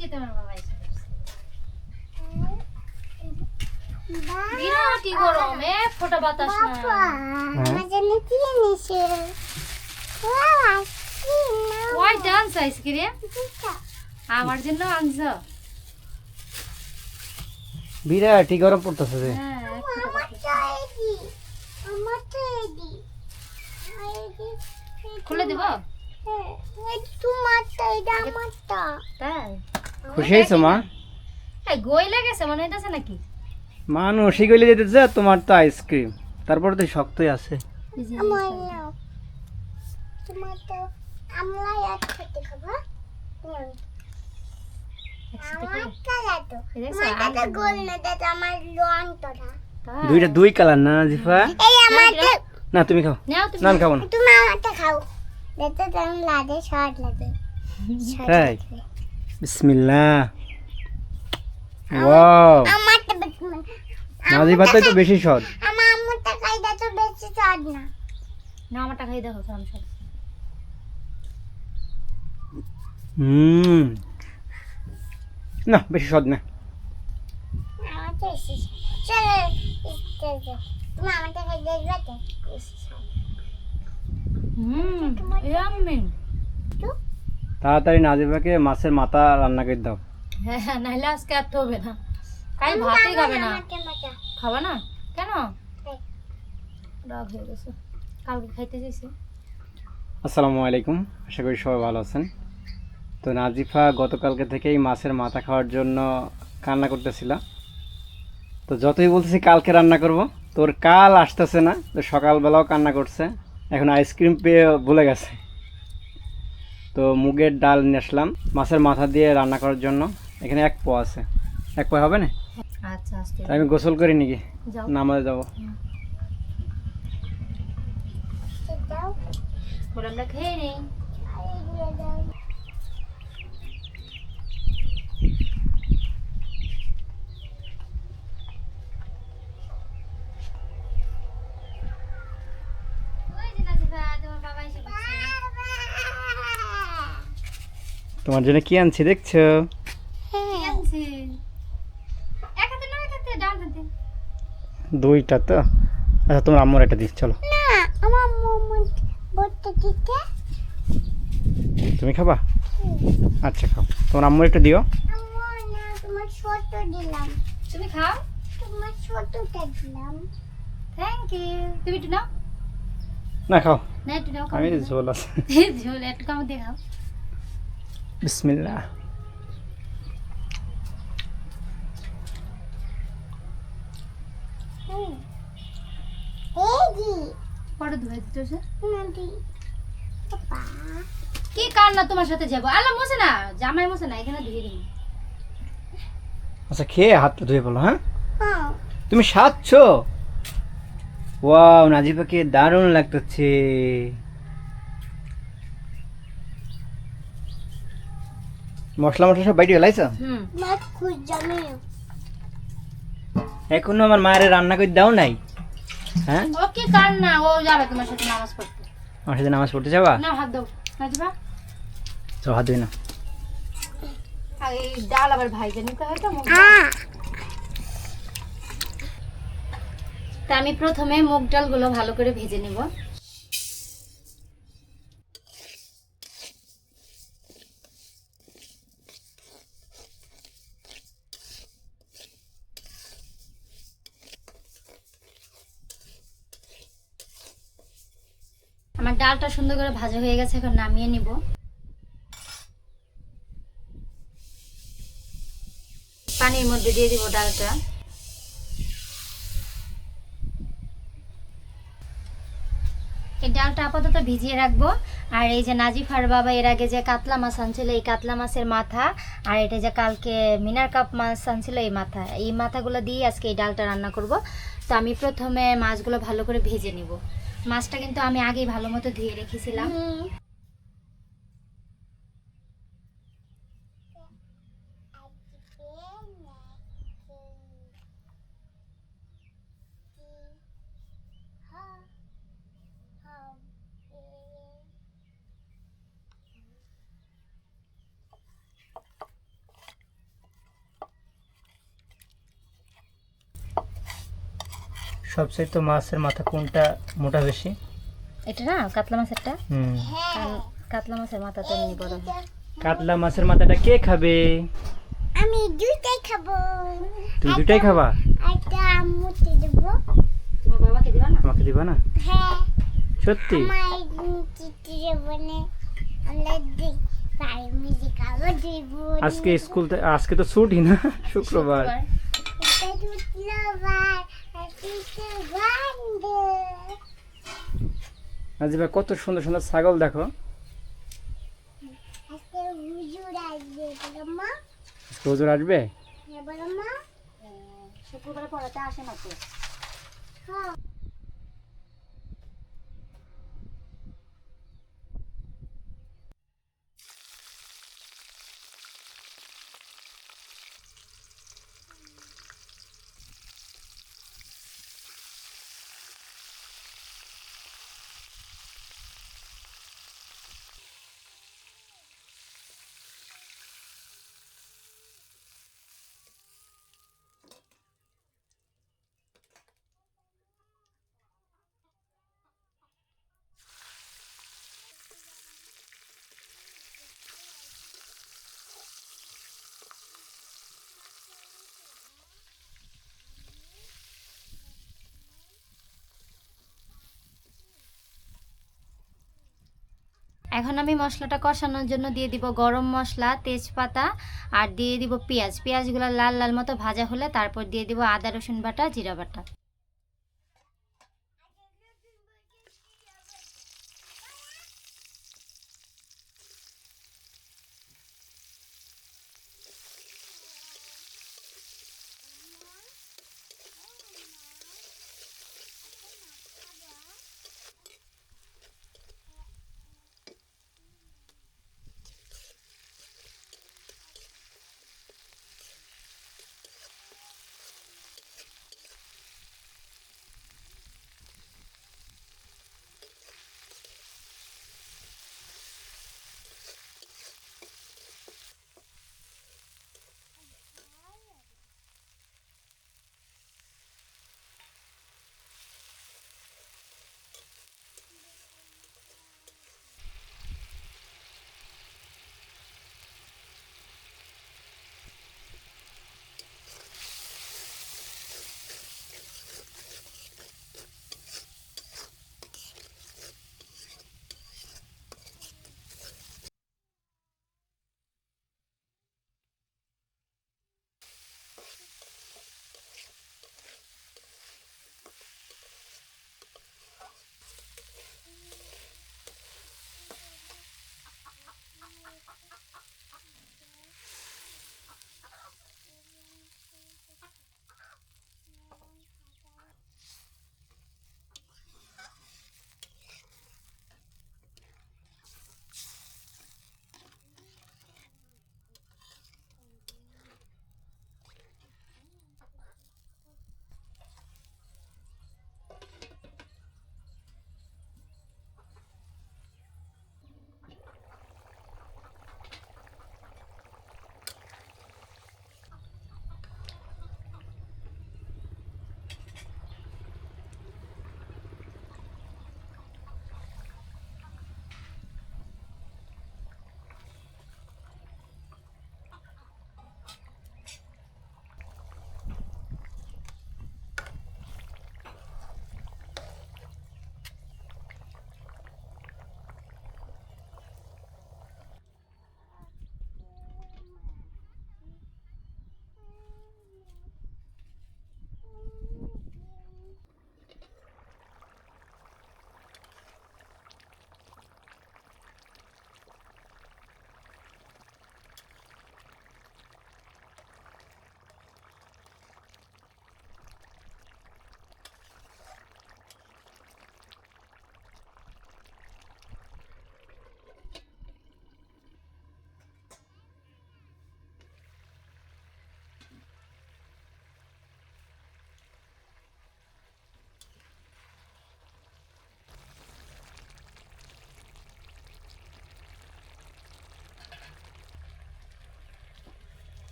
যে তোমার বাবা এসে গেছে। গরম এ ফোটা বাতাস না। কয়টা আনছ আইসক্রিম আমার জন্য আনছ। বিরাটই গরম পড়তেছে যে। হ্যাঁ এক ফোঁটা বাতাস। খুলে দেব? তাই? খুশি হয়েছো মা? এই গই লেগেছে মনে হইতেছে নাকি? মানুষ গলে যেতেছে আর তোমার তো আইসক্রিম তারপরে তো শক্তই আছে। দুইটা দুই কালার না জিফা? না তুমি খাও। না খাব না। তুমি আমারটা খাও। দেখতে কেমন লাগে শর্ট লাগে? লাগে। বিসমিল্লাহ। ওয়াও। আমারটা বেশি নাজি ভাতটাই তো বেশি সদ আমার আম্মুরটা খাইটা তো বেশি শর্ট না। না আমারটা খাই দেখো সাম সব হুম। না বেশি সদ না। স্বাদ। হুম ইয়াম্মি। তাড়াতাড়ি নাজিফাকে মাছের মাথা রান্না করে দাও। হ্যাঁ হ্যাঁ নাহলে আজকে আর তো হবে না কাই ভাতই খাবে না। খাবে না? কেন? রাগ হয়ে গেছে। কালকে খাইতে চাইছে। আসসালামু আলাইকুম। আশা করি সবাই ভালো আছেন। তো নাজিফা গতকালকে থেকেই মাছের মাথা খাওয়ার জন্য কান্না করতেছিল। তো যতই বলতেছি কালকে রান্না করব তোর কাল আসতেছে না তো সকালবেলাও কান্না করছে। এখন আইসক্রিম পেয়ে ভুলে গেছে। তো মুগের ডাল নেসলাম আসলাম। মাছের মাথা দিয়ে রান্না করার জন্য। এখানে এক পো আছে। এক পোয়া হবে না? আচ্ছা আমি গোসল করি নাকি? নামাজ নামাজে যাব। আমরা খেয়ে নেই আর দিয়ে দাও ওই যে নাজিফা তোমার বাবা এসে গেছে তোমার জন্য কি আনছি দেখছ? কি আনছি? এক হাতে না এক হাতে ডান হাতে। দুইটা তো। আচ্ছা তোমার আম্মুর একটা দিস চলো। না আমার মোমো তুমি খাবা? আচ্ছা খাও। তোমার আম্মুর একটু দিও। না তোমার তুমি খাও। তোমার ছোটটা দিলাম। থ্যাংক ইউ তুমি একটু নাও। না খাও। না একটু নাও আমি ঝোল আছে। ঝোল একটু কামড় দিয়ে খাও। পাপা। কি কান্না তোমার সাথে যাব? আল্লাহ মোছে না জামাই মোছে না এখানে ধুয়ে দিন আচ্ছা খেয়ে হাতটা ধুয়ে বলো হ্যাঁ? হ্যাঁ। তুমি সাচ্ছ ওয়াও নাজিফাকে দারুণ লাগতেছে। মশলা মশলা সব বাইরে লাইছ হুম। মা খুব জানে এখনও আমার মায়ের রান্না করে দাও নাই। হ্যাঁ? ও কি কান্না ও যাবে তোমার সাথে নামাজ পড়তে। আমার সাথে নামাজ পড়তে যাবা? না হাত দাও তো হাত ধুই না। আর এই ডাল আবার হয় তো ডাল। হ্যাঁ তা আমি প্রথমে মুগ ডালগুলো ভালো করে ভেজে নেব। আমার ডালটা সুন্দর করে ভাজা হয়ে গেছে, এখন নামিয়ে নিব। পানির মধ্যে দিয়ে দিব ডালটা। এই ডালটা আপাতত ভিজিয়ে রাখব। আর এই যে নাজিফার বাবা এর আগে যে কাতলা মাছ আনছিল, এই কাতলা মাছের মাথা, আর এটা যে কালকে মিনার কাপ মাছ আনছিল, এই মাথা। এই মাথাগুলো দিয়ে আজকে এই ডালটা রান্না করব। তো আমি প্রথমে মাছগুলো ভালো করে ভেজে নিব। মাছটা কিন্তু আমি আগেই ভালো মতো ধুয়ে রেখেছিলাম। সবচেয়ে তো মাছের মাথা কোনটা মোটা বেশি? এটা না কাতলা মাছেরটা? হুম। হ্যাঁ কারণ কাতলা মাছের মাথা তো এমনি বড়। কাতলা মাছের মাথাটা কে খাবে? আমি দুইটাই খাব। তুমি দুটাই খাবা? একটা আম্মুতে দেবো। তোমার বাবাকে দিবা না? আমাকে দিবা না? হ্যাঁ। সত্যি? আজকে স্কুল আজকে তো ছুটি না শুক্রবার। নাজিবা কত সুন্দর সুন্দর ছাগল দেখো। আজকে হুজুর আসবে? হ্যাঁ শুক্রবারে পড়াতে আসে না তো? এখন আমি মশলাটা কষানোর জন্য দিয়ে দিব গরম মশলা, তেজপাতা আর দিয়ে দিব পেঁয়াজ। পেঁয়াজগুলো লাল লাল মতো ভাজা হলে তারপর দিয়ে দিব আদা, রসুন বাটা, জিরা বাটা।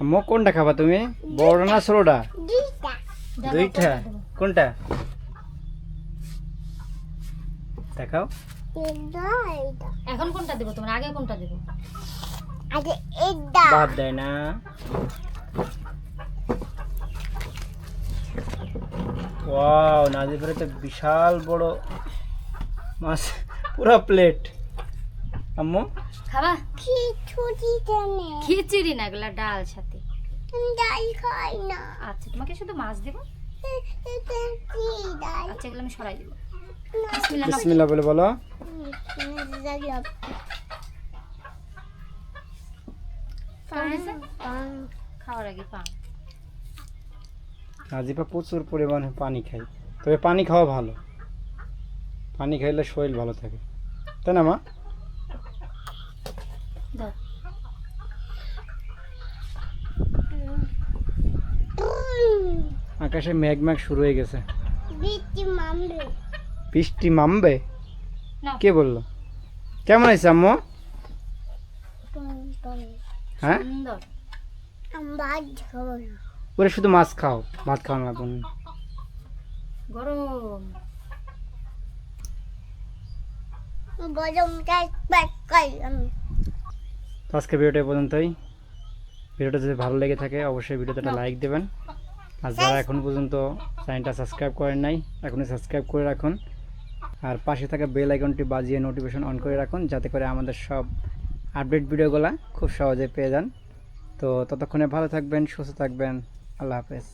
আম্মু কোনটা খাবা তুমি? বড় না ছোটটা? দুইটা। কোনটা? দেখাও। এখন কোনটা দেবো? তোমার আগে কোনটা দেবো? আগে এটা বাদ দেয় না। ওয়াও তো বিশাল বড় মাছ। পুরো প্লেট। আম্মু? খাবা? দিতে নেই খিচুড়ি না এগুলা ডাল সাথে। আমি ডাল খাই না। আচ্ছা তোমাকে শুধু মাছ দেবো? আচ্ছা এগুলো আমি সরাই দেবো। বিসমিল্লাহ বলে বলো। খাওয়ার আগে পা নাজিফা প্রচুর পরিমাণে পানি খাই তবে পানি খাওয়া ভালো। পানি খাইলে শরীর ভালো থাকে। তাই না মা দাও আকাশে মেঘ মেঘ শুরু হয়ে গেছে। বৃষ্টি মামবে। কে বলল? কেমন আছে আম্মু? হ্যাঁ? ওরে শুধু মাছ খাও ভাত খাও না। বোন গরম আজকে ভিডিওটা পর্যন্তই। ভিডিওটা যদি ভালো লেগে থাকে অবশ্যই ভিডিওতে একটা লাইক দেবেন। আর যারা এখন পর্যন্ত চ্যানেলটা সাবস্ক্রাইব করেন নাই, এখনই সাবস্ক্রাইব করে রাখুন। আর পাশে থাকা বেল আইকনটি বাজিয়ে নোটিফিকেশন অন করে রাখুন, যাতে করে আমাদের সব আপডেট ভিডিওগুলো খুব সহজে পেয়ে যান। তো ততক্ষণে ভালো থাকবেন, সুস্থ থাকবেন, আল্লাহ হাফেজ।